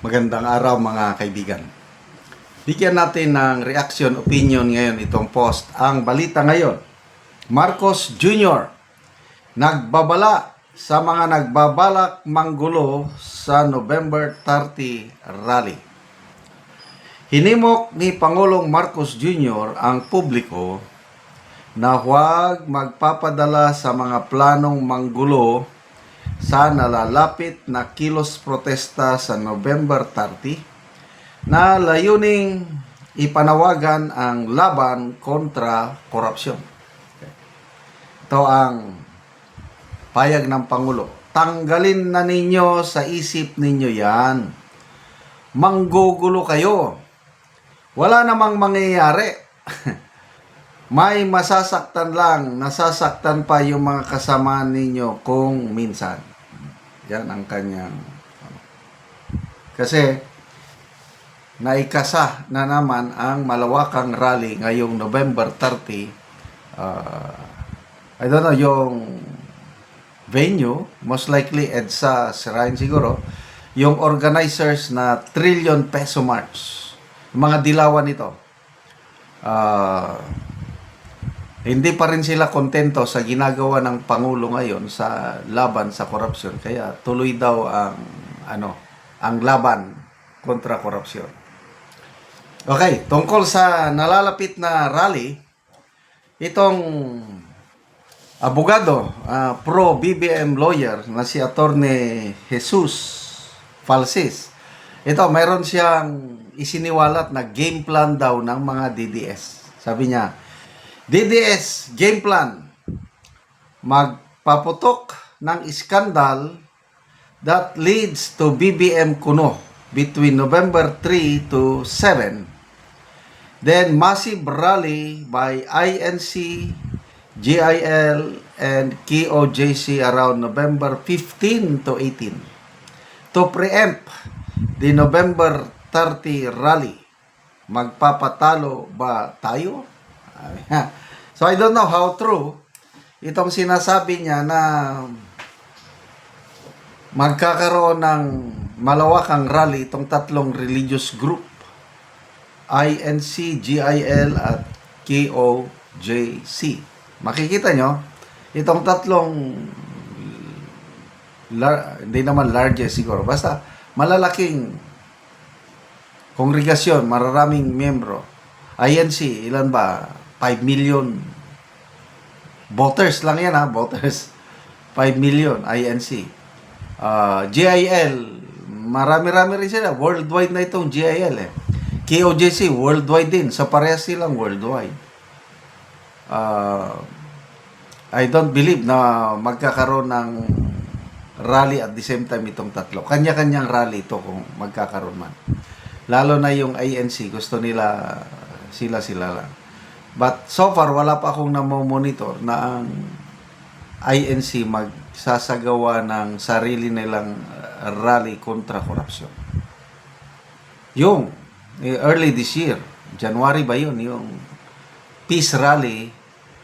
Magandang araw mga kaibigan. Bigyan natin ng reaction, opinion ngayon itong post. Ang balita ngayon, Marcos Jr. nagbabala sa mga nagbabalak manggulo sa November 30 rally. Hinimok ni Pangulong Marcos Jr. ang publiko na huwag magpapadala sa mga planong manggulo sa nalalapit na kilos protesta sa November 30 na layuning ipanawagan ang laban kontra korupsyon. Ito ang payag ng Pangulo. Tanggalin na ninyo sa isip ninyo yan. Manggugulo kayo. Wala namang mangyayari. May masasaktan lang, nasasaktan pa yung mga kasama ninyo kung minsan. Yan ang kanyang. Kasi naikasa na naman ang malawakang rally ngayong November 30. Uh, I don't know, yung venue, most likely EDSA Sirain siguro, yung organizers na trillion peso march, mga dilawan nito. Ah... Hindi pa rin sila kontento sa ginagawa ng pangulo ngayon sa laban sa korupsyon. Kaya tuloy daw ang ano, ang laban kontra korupsyon. Okay, tungkol sa nalalapit na rally, itong abogado, ah, pro BBM lawyer na si Attorney Jesus Falsis. Ito, mayroon siyang isiniwalat na game plan daw ng mga DDS. Sabi niya, DDS game plan. Magpaputok ng iskandal that leads to BBM Kuno between November 3 to 7 then massive rally by INC GIL and KOJC around November 15 to 18 to preempt the November 30 rally magpapatalo ba tayo? so I don't know how true itong sinasabi niya na magkakaroon ng malawakang rally itong tatlong religious group INC, GIL at KOJC. Makikita nyo, itong tatlong lar- hindi naman largest siguro, basta malalaking kongregasyon, mararaming miyembro. INC, ilan ba? 5 million voters lang yan ha, voters. 5 million INC. Uh, GIL, marami-rami rin sila. Worldwide na itong GIL eh. KOJC, worldwide din. Sa parehas silang worldwide. Uh, I don't believe na magkakaroon ng rally at the same time itong tatlo. Kanya-kanyang rally ito kung magkakaroon man. Lalo na yung INC, gusto nila sila-sila lang. But so far, wala pa akong namomonitor na ang INC magsasagawa ng sarili nilang uh, rally kontra korupsyon. Yung eh, early this year, January ba yun, yung peace rally,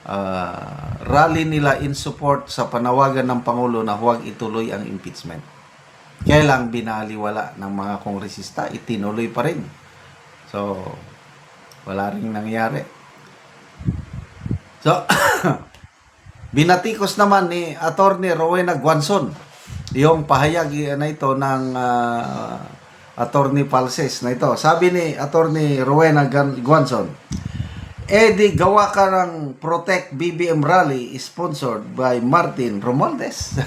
uh, rally nila in support sa panawagan ng Pangulo na huwag ituloy ang impeachment. Kaya lang binaliwala ng mga kongresista, itinuloy pa rin. So, wala rin nangyari. So, binatikos naman ni Attorney Rowena Guanzon yung pahayag na ito ng uh, Attorney Palses na ito. Sabi ni Attorney Rowena Guanzon, eh di gawa ka ng Protect BBM Rally sponsored by Martin Romualdez.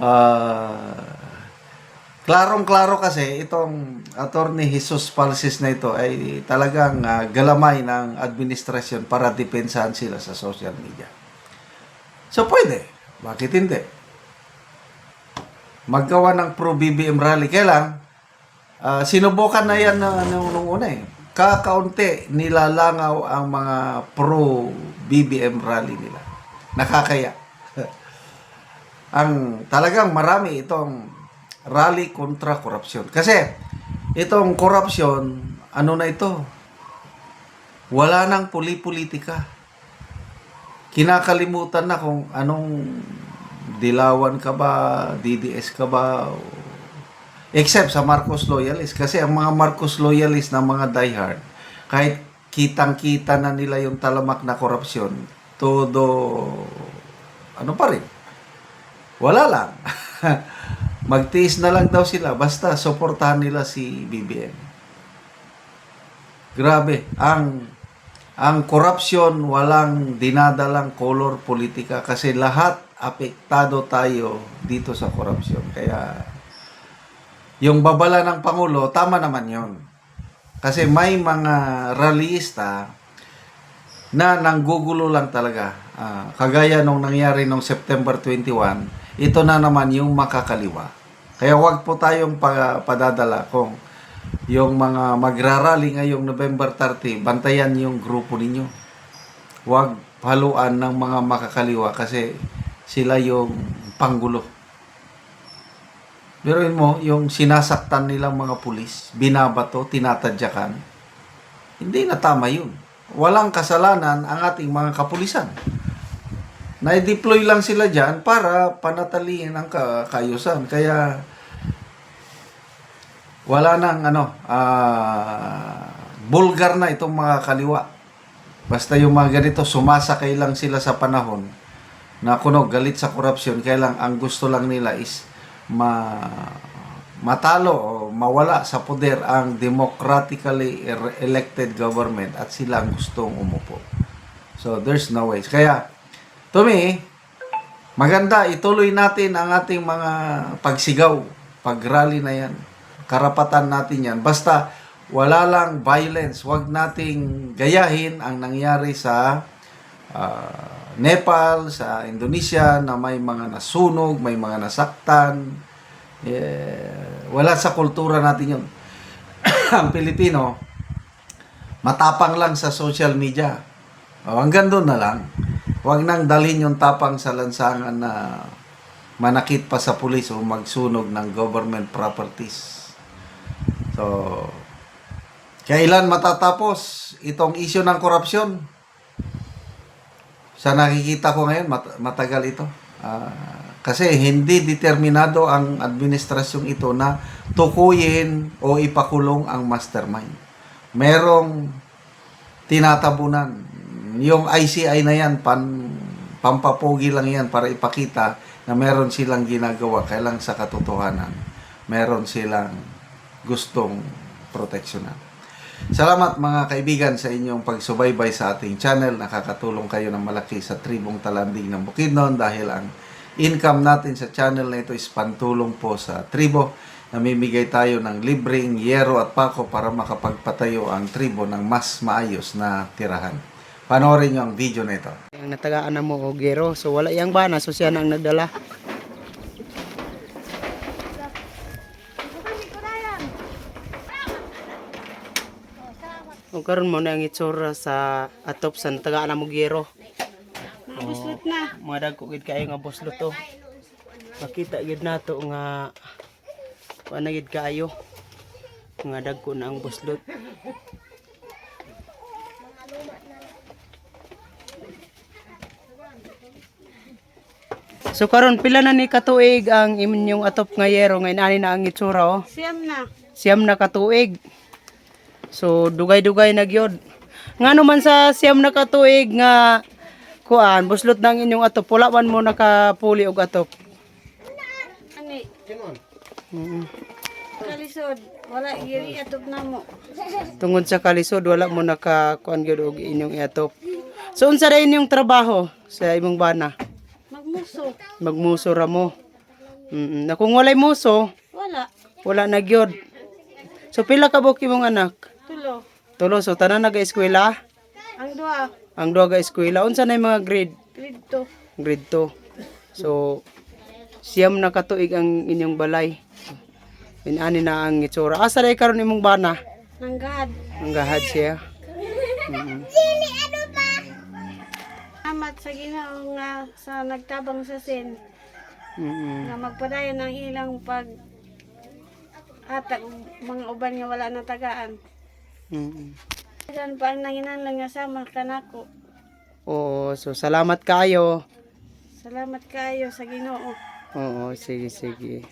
uh, Klarong-klaro kasi itong attorney Jesus Palsis na ito ay talagang uh, galamay ng administrasyon para depensahan sila sa social media. So pwede. Bakit hindi? Maggawa ng pro-BBM rally. Kaya lang, uh, sinubukan na yan uh, nung, nung una eh. Kakaunti nilalangaw ang mga pro-BBM rally nila. Nakakaya. ang talagang marami itong rally kontra korupsyon. Kasi itong korupsyon, ano na ito? Wala nang puli-politika. Kinakalimutan na kung anong dilawan ka ba, DDS ka ba, Except sa Marcos loyalist. Kasi ang mga Marcos loyalist na mga diehard, kahit kitang-kita na nila yung talamak na korupsyon, todo, ano pa rin, wala lang. Magtiis na lang daw sila, basta suportahan nila si BBM. Grabe, ang ang korupsyon walang dinadalang color politika kasi lahat apektado tayo dito sa korupsyon. Kaya yung babala ng Pangulo, tama naman yon. Kasi may mga rallyista na nanggugulo lang talaga. Ah, kagaya nung nangyari nung September 21, ito na naman yung makakaliwa. Kaya wag po tayong pa- padadala kung yung mga magrarally ngayong November 30, bantayan yung grupo ninyo. Huwag haluan ng mga makakaliwa kasi sila yung panggulo. Pero mo, yung sinasaktan nilang mga pulis, binabato, tinatadyakan, hindi na tama yun. Walang kasalanan ang ating mga kapulisan. Na-deploy lang sila dyan para panatalihin ang ka- kaayusan. Kaya, wala nang ano, ah, bulgar na itong mga kaliwa. Basta yung mga ganito, sumasakay lang sila sa panahon na kuno galit sa korupsyon, kaya ang gusto lang nila is ma matalo o mawala sa poder ang democratically elected government at sila ang gustong umupo. So there's no ways. Kaya to me, maganda ituloy natin ang ating mga pagsigaw, pagrally na yan. Karapatan natin yan. Basta wala lang violence. Huwag nating gayahin ang nangyari sa ah, Nepal, sa Indonesia na may mga nasunog, may mga nasaktan. Eh, wala sa kultura natin yun. ang Pilipino, matapang lang sa social media. O, hanggang doon na lang. Huwag nang dalhin yung tapang sa lansangan na manakit pa sa pulis o magsunog ng government properties. So, kailan matatapos itong issue ng korupsyon? Sa nakikita ko ngayon, mat- matagal ito. Ah, kasi hindi determinado ang administrasyong ito na tukuyin o ipakulong ang mastermind. Merong tinatabunan. Yung ICI na yan, pan, pampapogi lang yan para ipakita na meron silang ginagawa. Kailang sa katotohanan, meron silang gustong proteksyonan. Salamat mga kaibigan sa inyong pagsubaybay sa ating channel. Nakakatulong kayo ng malaki sa tribong talanding ng Bukidnon dahil ang income natin sa channel na ito is pantulong po sa tribo. Namimigay tayo ng libreng yero at pako para makapagpatayo ang tribo ng mas maayos na tirahan. Panoorin nyo ang video na ito. Ang natagaan na mo og gero. So wala yang bana so siya nang nagdala. O karon mo na ang itsura sa atop sa natagaan na mo gero. Buslot na. Mga dagko gid kayo nga buslot to. Makita gid nato nga kuan gid kayo. Nga dagko na ang buslot. So karon pila na ni katuig ang inyong atop nga yero nga inani na ang itsura oh. Siyam na. Siyam na katuig. So dugay-dugay na gyud. Ngano man sa siyam na katuig nga kuan buslot ng inyong atop man mo nakapuli og atop. Ani, Mm. kalisod. Wala, giri atop na mo. Tungod sa kalisod wala mo nakakuan gyud og inyong atop. So unsa ra inyong trabaho sa imong bana? Magmuso. Magmuso ra mo. Mm. Na kung walay muso, Wala. wala na gyud. So pila ka buok imong anak? Tulo. So tanan naga-eskwela? Ang dua. Ang duha ka eskwela unsa na yung mga grade? Grade to. Grade 2. So siyam na katuig ang inyong balay. Inani na ang itsura. Asa ray karon imong bana? Nanggad. Ang gahad siya. Mm. Amat sa ginoo nga sa nagtabang sa sin. Mm. Nga magpadayon ng ilang pag atag mga uban nga wala na tagaan. Mm. Diyan pa ang nanginahanglan nga sama kanako. Oo, so salamat kayo. Salamat kayo sa Ginoo. Oo, sige, sige.